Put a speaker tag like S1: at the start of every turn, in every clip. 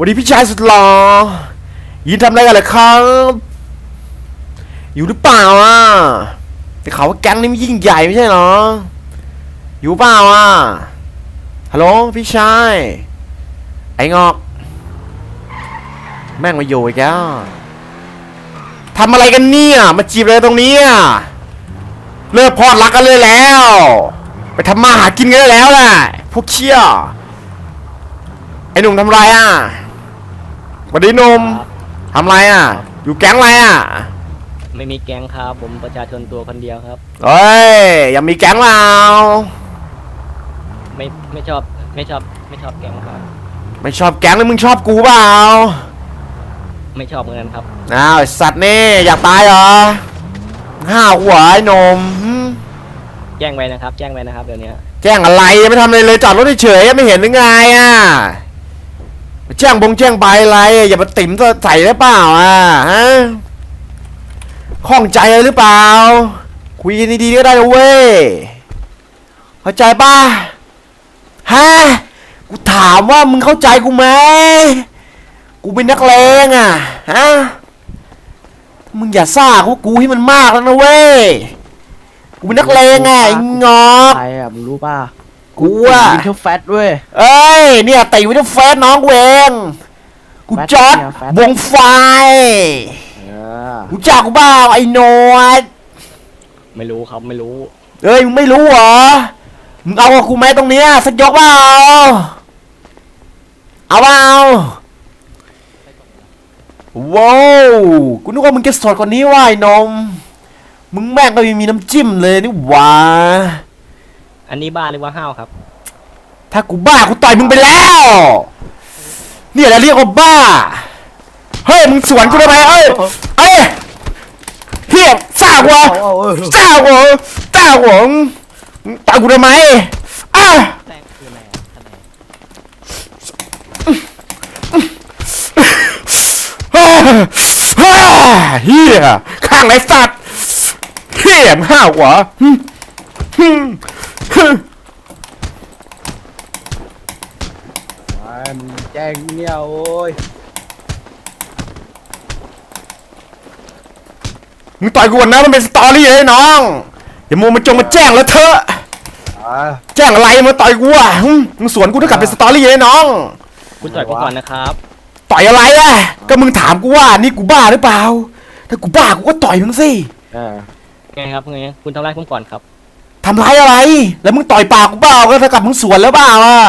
S1: วันนี้พี่ชายสุดหล่อยินทำอะไรกันเหรอครับ อยู่หรือเปล่าอะแต่เขาว่าแก๊งนี้มันยิ่งใหญ่ไม่ใช่เหรอ อยู่เปล่าอะฮัลโหลพี่ชาย ไอ้งอก แม่งมาอยู่อีกแล้วทำอะไรกันเนี่ย มาจีบอะไรตรงนี้อะเลิกพอดรักกันเลยแล้ว ไปทำมาหากินกันได้แล้วแหละพวกเชี่ยไอ้หนุ่มทำไรอะ สวัสดีหนุ่มทำไรอะ อยู่แก๊งอะไรอะ
S2: ไม่มีแก๊งครับผมประชาชนตัวคนเดียวครับ
S1: เฮ้ยยังมีแก๊งเรา
S2: ไม่ไม่ชอบไม่ชอบไม่ชอบแก๊งครับ
S1: ไม่ชอบแก๊งเลยมึงชอบกูเปล่า
S2: ไม่ชอบเหมือนกันครับ
S1: อ้าวไอ้สัตว์นี่อยากตายเหรอห้าวหัวไอ้หนมหึ
S2: แจ้งไว้นะครับ แจ้งไว้นะครับเดี๋ยวนี้
S1: แจ้งอะไรยังไม่ทำอะไรเลยจอดรถเฉยๆไม่เห็นหรือไงอะมา แจ้งบงแจ้งใบอะไรอย่ามาติ๋มใส่ได้เปล่าอะฮะข้องใจอะไรหรือเปล่า คุยกันดีๆก็ได้เว้ยเข้าใจป่ะฮะกูถามว่ามึงเข้าใจกูไหมกูเป็นนักเลงอะฮะมึงอย่าซ่ากูกูให้มันมากแล้วนะเว้ยกูเป็นนักเลงไงงอก
S3: ใครอะมึงรู้ป่ะ
S1: กูอะ
S3: วินเทอร์แฟตเว้ย
S1: เอ้ย เนี่ยตีวิทย์เฟสน้องกูเองกู
S3: แฟต
S1: จอด
S3: เนี่ยแฟต
S1: วงไฟ
S3: เออ
S1: กูจักกูเปล่าไอ้โนด
S2: ไม่รู้ครับไม่รู้
S1: เอ้ยมึงไม่รู้เหรอ มึงเอากับกูไหมตรงเนี้ยสักยกเปล่าเอาเปล่าว้าวกูนึกว่ามึงจะสดกว่านี้ว่ะไอ้นม มึงแม่งก็ไม่มีน้ำจิ้มเลยนี่หว่า
S2: อันนี้บ้าหรือว่าห้าวครับ
S1: ถ้ากูบ้ากูต่อยมึงไปแล้ว เนี่ยแหละเรียกว่าบ้า เฮ้ยมึงสวนกูทำไมเอ้ยเอ้ยเฮียซากูเหรอ
S3: เอาเอาเออ
S1: ซ่ากูเหรอซ่ากูเหรอมึงต่อยกูทำไมอ้าว
S2: แจ้งคืออะไรคะแนน
S1: ฮ่าฮ่าเฮียข้างไหนสัตว์เฮียมงห้าวกว่าหึหึ
S3: มึงแจ้งเนี่ยโอ้ย
S1: มึงต่อยกูก่อนนะมันเป็นสตอรี่เลยน้องอย่ามัวมาจงมาแจ้งแล้วเถอะ
S3: อ่า
S1: แจ้งอะไรมาต่อยกูอะหึมึงสวนกูเท่ากับเป็นสตอรี่เลยน้อง
S2: คุณต่อยผมก่อนนะครับ
S1: ต่อยอะไรอะก็มึงถามกูว่านี่กูบ้าหรือเปล่า ถ้ากูบ้ากูก็ต่อยมึงสิ
S3: เออ
S2: ไงครับไงคุณทำร้ายผมก่อนครับ
S1: ทำร้ายอะไร แล้วมึงต่อยปากกูเปล่าก็เท่ากับมึงสวนแล้วเปล่าอะ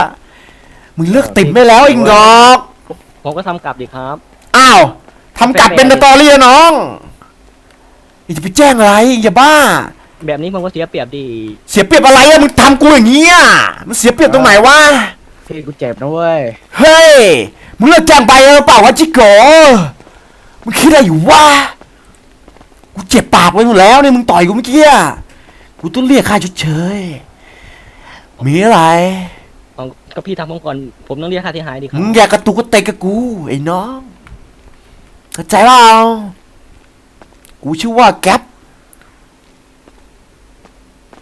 S1: มึงเลิกติ่มได้แล้วไอ้งอก
S2: ผมก็ทำกลับดีครับ
S1: อ้าวทำกลับเป็นสตอรี่อะน้องอย่าจะไปแจ้งอะไรอย่าบ้า
S2: แบบนี้ผมก็เสียเปรียบดี
S1: เสียเปรียบอะไรอะมึงทำกูอย่างนี้อะมันเสียเปรียบตรงไหนวะ
S3: พี่กูเจ็บนะเว้ย
S1: เฮ้ย มึงเลิกแจ้งไปแล้วเปล่าวะชิโกมึงคิดอะไรอยู่วะ กูเจ็บปากไปหมดแล้วเนี่ยมึงต่อยกูเมื่อกี้อะ กูต้องเรียกค่าชดเชย มีอะไร
S2: เอาก็พี่ทำผมก่อน ผมต้องเรียกค่าที่หายดีครั
S1: มึ
S2: บ
S1: งอย่ากระตุกกระเตกกับกู ไอ้น้องเข้าใจเปล่ากูชื่อว่าแก๊ป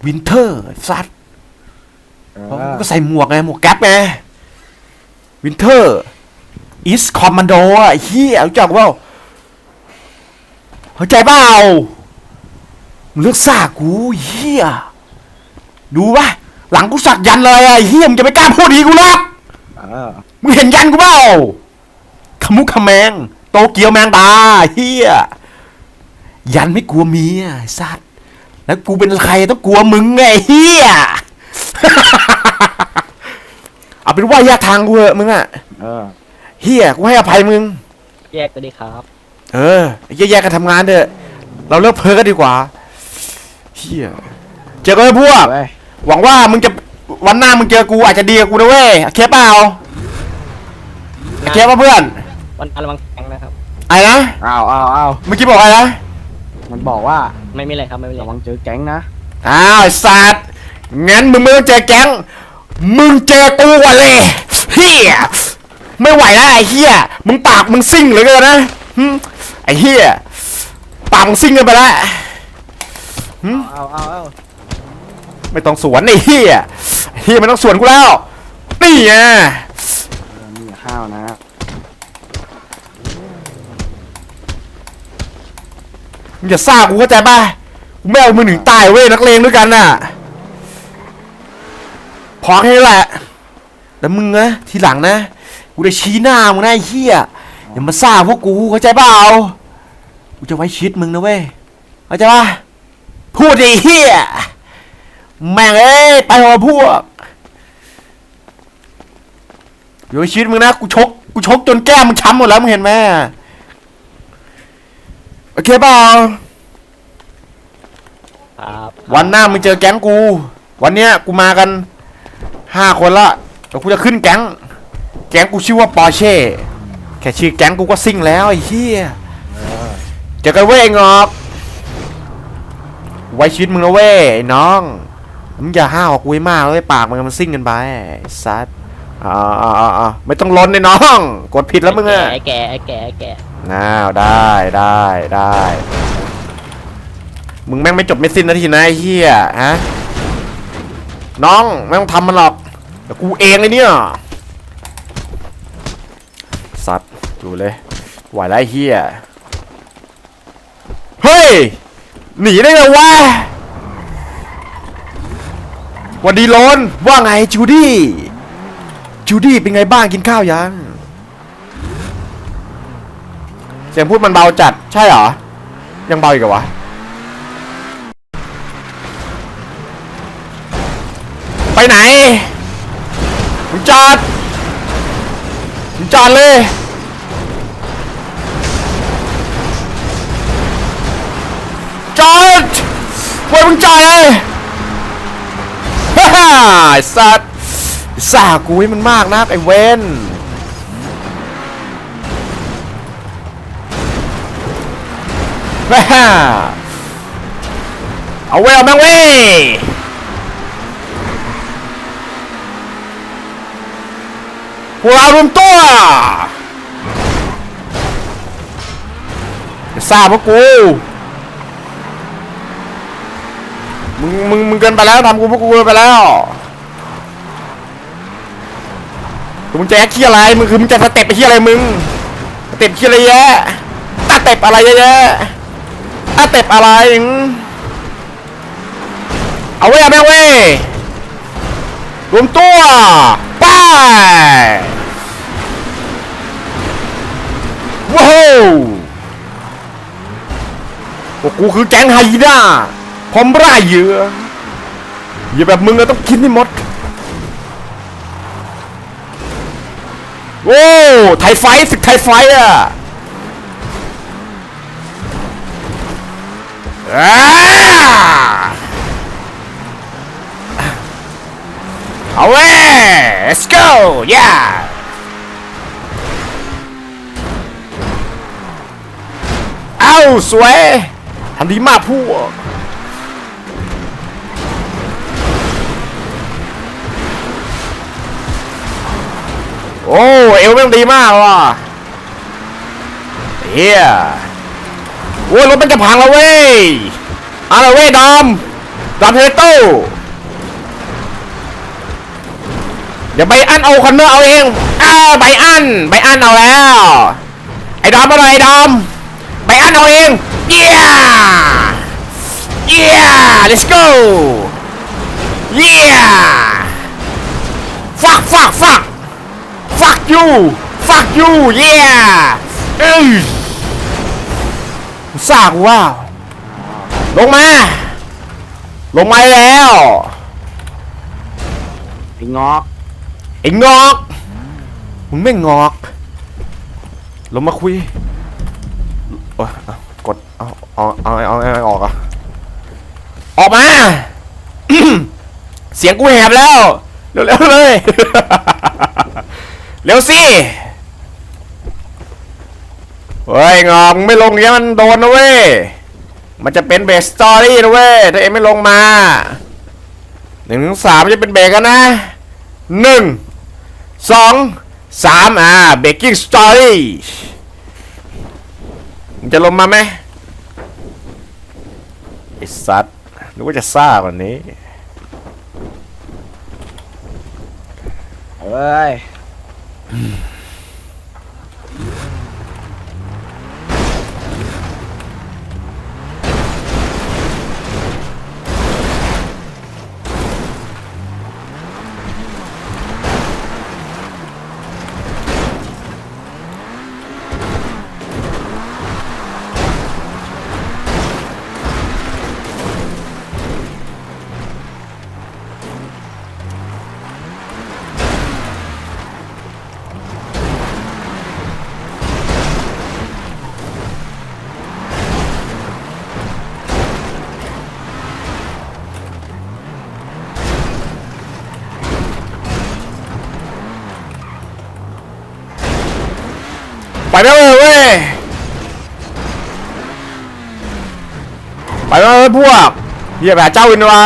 S1: วินเทอร์ซัด
S3: เอ
S1: เพราะ
S3: อ
S1: กูก็ใส่หมวกไงหมวกแก๊ปไงวินเทอร์อีสคอมมานโดอะไอ้เฮียรู้จักเปล่าเข้าใจเปล่า มึงเลือกซ่ากูเฮียดูปะหลังกูสักยันเลยอะไอ้เฮียมึงจะไม่กล้าพูดดีกูหรอก
S3: เออ
S1: มึงเห็นยันกูเปล่าขมุกขแมง โตเกียวแมงดาเฮียยันไม่กลัวเมียไอ้สัตว์แล้วกูเป็นใครต้องกลัวมึงไงไอ้เฮีย เอาเป็นว่าแยกทางกูเหอะมึงอะ
S3: เออ
S1: เฮียกูให้อภัยมึง
S2: แยกก็ดีครับ
S1: เออแยกแยกกันทำงานเถอะ เราเลิกเพ้อกันดีกว่า เฮียเจอกันไอ้พวก
S3: เว้ย
S1: หวังว่ามึงจะวันหน้ามึงเจอกูอาจจะดีกับกูนะเว้ยโอเคเปล่าโอเคป่ะเพื่อน
S2: วันอันระวังแข็งนะครับ
S1: ไอ้นะ
S3: เอาเอาเอา
S1: เมื่อกี้บอกอะไรนะ
S3: มันบอกว่า
S2: ไม่มีอะไรครับไม่มีอะไร
S3: ระวังเจอแก๊งนะ
S1: อ้าวไอ้สัตว์งั้นมึงไม่ต้องเจอแก๊งมึงเจอกูก่อนเลยเฮียไม่ไหวแล้วไอ้เฮียมึงปากมึงซิ่งเหลือเกินนะหึไอ้เฮียปากมึงซิ่งเกันไปแล้ว
S3: เอาเอาเอา
S1: ไม่ต้องสวนไอ้เฮียเฮียไม่ต้องสวนกูแล้วนี่ไง
S3: นี่ข้าวนะ
S1: มึงอย่าซ่ากูเข้าใจป่ะกูไม่เอามึงหนึ่งตายเว้ยนักเลงด้วยกันน่ะพอแค่นี้แหละแล้วมึงนะทีหลังนะกูจะชี้หน้ามึงนะไอ้เฮียอย่ามาซ่าพวกกูเข้าใจเปล่ากูจะไว้ชิดมึงนะเว้ยเข้าใจป่ะ พูดดิไอ้เหี้ยแม่งเอ้ยไปหัวพวกอย่าไว้ชิดมึงนะกูชกกูชกจนแก้มมึงช้ำหมดแล้วมึงเห็นไหมโอเคเปล่า
S2: ครับ
S1: วันหน้ามึงเจอแก๊งกู วันเนี้ยกูมากันห้าคนละเดี๋ยวกูจะขึ้นแก๊ง แก๊งกูชื่อว่าปอร์เช่แค่ชื่อแก๊งกูก็ซิ่งแล้วไอ้เหี้ยเจอกันเว้ยไอ้งอก ไว้ชีวิตมึงนะเว้ยไอ้น้องมึงอย่าห้าวกับกูให้มากเลยปากมึงมันซิ่งกันไปไอ้ซัดอ่าอ่าอ่าอ่าไม่ต้องล้นเลยน้อง กดผิดแล้วมึงอะ
S2: ไอ้แก่ไอ้แก่ไอ้แก่
S1: อ้าวได้ได้ได้มึงแม่งไม่จบไม่สิ้นนาทีนะไอ้เหี้ยฮะน้องไม่ต้องทำมันหรอกเดี๋ยวกูเองเลยเนี่ยสัตว์ดูเลยไหวแล้วไอ้เหี้ยเฮ้ย หนีได้ไงวะวันดีโลนว่าไงจูดี้จูดี้เป็นไงบ้างกินข้าวยังเสียงพูดมันเบาจัดใช่เหรอ ยังเบาอีกเหรอวะไปไหนมึงจอดมึงจอดเลย พวกมึงจอดเลยฮ่าฮ่าไอ้สัตว์สากูให้มันมากนะไอ้เวนฮ่าฮ่าเอาเว้ยเอาแม่งเว้ยพวกเรารวมตัวอย่าซ่าพวกกู มึงมึงมึงเกินไปแล้วทำกูพวกกูเกินไปแล้วมึงจะแอคขี้อะไรมึงคือมึงจะสเต็ปไปขี้อะไรมึงสเต็ปขี้อะไรแยะสเต็ปอะไรเยอะแยะสเต็ปอะไรเอาเว้ยเอาแม่เว้ยรวมตัวไปว้าวพวกกูคือแก๊งไฮยีน่า พร้อมร่ายเหยื่ออย่าแบบมึงอะต้องคิดให้หมด โอ้ไทยไฟท์ศึกไทยไฟอะอ่าเอาเว้ย let's go yeah เอาสวยทำดีมากพวก โอ้เอวแม่งดีมากว่ะเฮียโอ้ยรถมันจะพังแล้วเว้ยอาละเว้ยดอมดอมเทโต้เดี๋ยวใบอันเอาคอนเนอร์เอาเองอ้าวใบอันใบอันเอาแล้ว ไอ้ดอมอาหน่อยไอ้ดอมใบอันเอาเองเย้เย้ let's go เย้ fuck fuck fuck fuck you fuck you yeah เอ้ยซากว่า ลงมา ลงมาแล้ว
S3: ไอ้งอก
S1: ไอ้งอกมึงไม่งอก ลงมาคุยโอ๊ยเอากดเอาเอาเอาเอาเอาเอาออกอะออกมา เสียงกูแหบแล้ว เร็วๆเลย เร็วสิเฮ้ยงอกมึงไม่ลงเนี้ยมันโดนนะเว้ย มันจะเป็นเบสสตอรี่นะเว้ย ถ้าเอ็มไม่ลงมาหนึ่งถึงสามจะเป็นเบรกกันนะหนึ่งสองสามอ่าเบกกิ้งสตอรี่มึงจะลงมาไหมไอ้สัตว์นึกว่าจะซ่ากว่านี้
S3: เอ้ย
S1: ไแล้วเว้ย ไปแล้วเว้ยพวกเฮียแบบเจ้าอินวะ